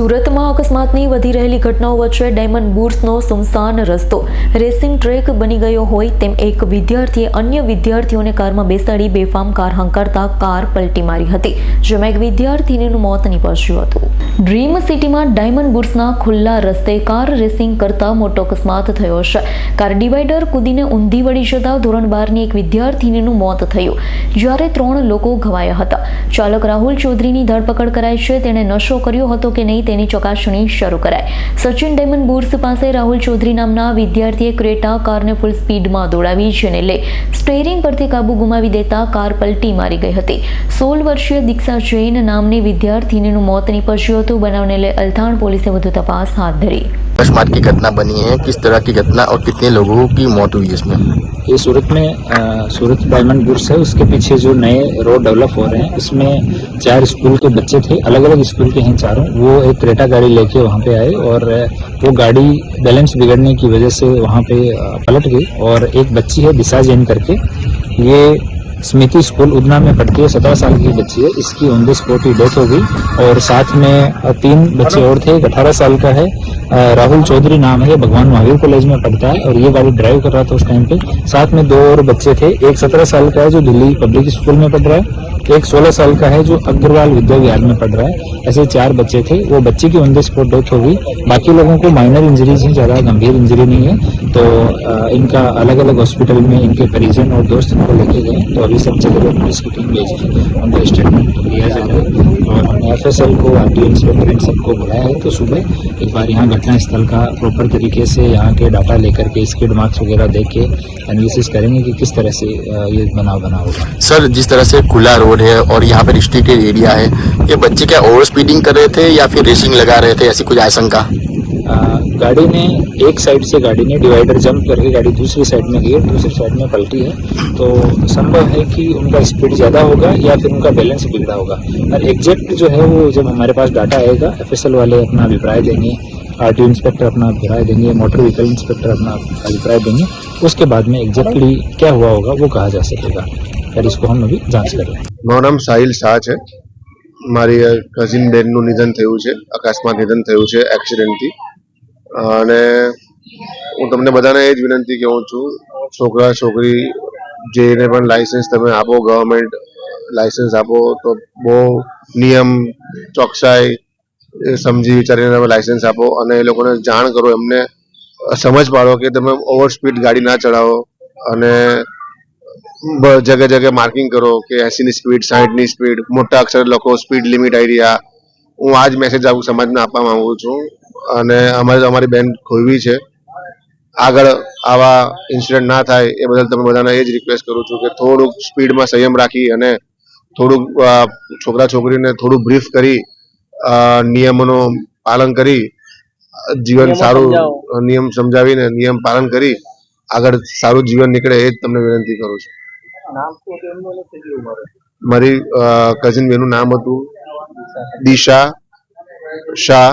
સુરતમાં અકસ્માતની વધી રહેલી ઘટનાઓ વચ્ચે ડાયમંડ બુર્સનો સુમસાન રસ્તો. રેસિંગ ટ્રેક બની ગયો હોય તેમ એક વિદ્યાર્થીએ અન્ય વિદ્યાર્થીઓને કારમાં બેસાડી બેફામ કાર હંકારતા કાર પલટી મારી હતી, જેમાં એક વિદ્યાર્થીનીનું મોત નિપજ્યું હતું. ડ્રીમ સિટીમાં ડાયમંડ બુર્સના ખુલ્લા રસ્તે કાર રેસિંગ કરતા મોટો અકસ્માત થયો છે. કાર ડિવાઈડર કૂદીને ઊંધી વળી જતા ધોરણ બારની એક વિદ્યાર્થીનીનું મોત થયું, જ્યારે ત્રણ લોકો ઘવાયા હતા. ચાલક રાહુલ ચૌધરીની ધરપકડ કરાઈ છે, તેણે નશો કર્યો હતો કે નહીં તેની ચકાસણી શરૂ કરાઈ. સચિન ડાયમંડ બુર્સ પાસે રાહુલ ચૌધરી નામના વિદ્યાર્થીએ ક્રેટા કારને ફૂલ સ્પીડમાં દોડાવી, જેને લઈ સ્ટેરિંગ પરથી કાબુ ગુમાવી દેતા કાર પલટી મારી ગઈ હતી. સોળ વર્ષીય દીક્ષા જૈન નામની વિદ્યાર્થીનીનું મોત નીપજ્યું હતું. બનાવને લઈ અલથાણ પોલીસે વધુ તપાસ હાથ ધરી. अकस्मात की घटना बनी है किस तरह की घटना और कितने लोगों की मौत हुई इसमें? ये सूरत में अ, सूरत डायमंड बुर्स है उसके पीछे जो नए रोड डेवलप हो रहे हैं इसमें चार स्कूल के बच्चे थे अलग अलग स्कूल के हैं चारों वो एक क्रेटा गाड़ी लेके वहाँ पे आए और वो गाड़ी बैलेंस बिगड़ने की वजह से वहाँ पे पलट गई और एक बच्ची है दिशा जैन करके ये स्मृति स्कूल उदना में पढ़ती है, सत्रह साल की बच्ची है। इसकी ऑन द स्पॉट ही डेथ हो गई और साथ में तीन बच्चे और थे, एक अठारह साल का है। राहुल चौधरी नाम है भगवान महावीर कॉलेज में पढ़ता है और ये गाड़ी ड्राइव कर रहा था उस टाइम पे। साथ में दो और बच्चे थे, एक सत्रह साल का है, जो दिल्ली पब्लिक स्कूल में पढ़ रहा है। एक सोलह साल का है जो अग्रवाल विद्या विहार में पढ़ रहा है। ऐसे चार बच्चे थे। वो बच्चे की ऑन द स्पॉट डेथ हो गई। बाकी लोगों को माइनर इंजरीज हैं, ज़्यादा गंभीर इंजरी नहीं है। तो इनका अलग अलग हॉस्पिटल में इनके परिजन और दोस्त इनको लेके गए। तो अभी सब जगह पुलिस की टीम भेज के उनका स्टेटमेंट लिया जा रहा है। एफ़ एस एल को आर टी सी इन सबको बुलाया है तो सुबह एक बार यहाँ घटना स्थल का प्रॉपर तरीके से, यहाँ के डाटा लेकर के स्किड मार्क्स वगैरह देख के एनालिसिस करेंगे कि किस तरह से ये बनाव बना होगा। सर जिस तरह से खुला रोड है और यहाँ पर रिस्ट्रिक्टेड एरिया है, ये बच्चे क्या ओवर स्पीडिंग कर रहे थे या फिर रेसिंग लगा रहे थे, ऐसी कुछ आशंका? गाड़ी ने एक साइड से गाड़ी ने डिवाइडर जंप करके गाड़ी दूसरी साइड में गई और दूसरी साइड में पलटी है तो संभव है कि उनका स्पीड ज़्यादा होगा या फिर उनका बैलेंस बिगड़ा होगा और एग्जैक्ट जो है वो जब हमारे पास डाटा आएगा एफ वाले अपना अभिप्राय देंगे आर इंस्पेक्टर अपना अभिप्राय देंगे मोटर व्हीकल इंस्पेक्टर अपना अभिप्राय देंगे उसके बाद में एग्जैक्टली क्या हुआ होगा वो कहा जा सकेगा और इसको हम अभी जांच कर रहे हैं મારું નામ સાહિલ શાહ છે મારી કઝિન બેનનું નિધન થયું છે અકસ્માત નિધન થયું છે એક્સિડન્ટથી અને હું તમને બધાને એ જ વિનંતી કહું છું, છોકરા, છોકરી, જેને પણ લાઇસન્સ તમે આપો ગવર્મેન્ટ લાઇસન્સ આપો, તો બહુ નિયમ, ચોકસાઈ સમજી વિચારીને તમે લાઇસન્સ આપો અને એ લોકોને જાણ કરો, એમને સમજ પાડો કે તમે ઓવર સ્પીડ ગાડી ના ચડાવો અને જગ્યા જગ્યાએ માર્કિંગ કરો કે એસીની સ્પીડ સાઠની સ્પીડ મોટા અક્ષર લખો સ્પીડ લિમિટ આવી રહ્યા. હું આ જ મેસેજ આવું સમાજને આપવા માંગુ છું. અને અમારે અમારી બેન ખોલવી છે. આગળ આવા ઇન્સિડન્ટ ના થાય એ બદલ તમે બધાને એ જ રિક્વેસ્ટ કરું છું કે થોડુંક સ્પીડમાં સંયમ રાખી અને થોડુંક છોકરા છોકરીને થોડું બ્રીફ કરી નિયમોનું પાલન કરી જીવન સારું નિયમ સમજાવીને નિયમ પાલન કરી આગળ સારું જીવન નીકળે એ જ તમને વિનંતી કરું છું. મારી? કઝિન બેનું નામ હતું દિશા શાહ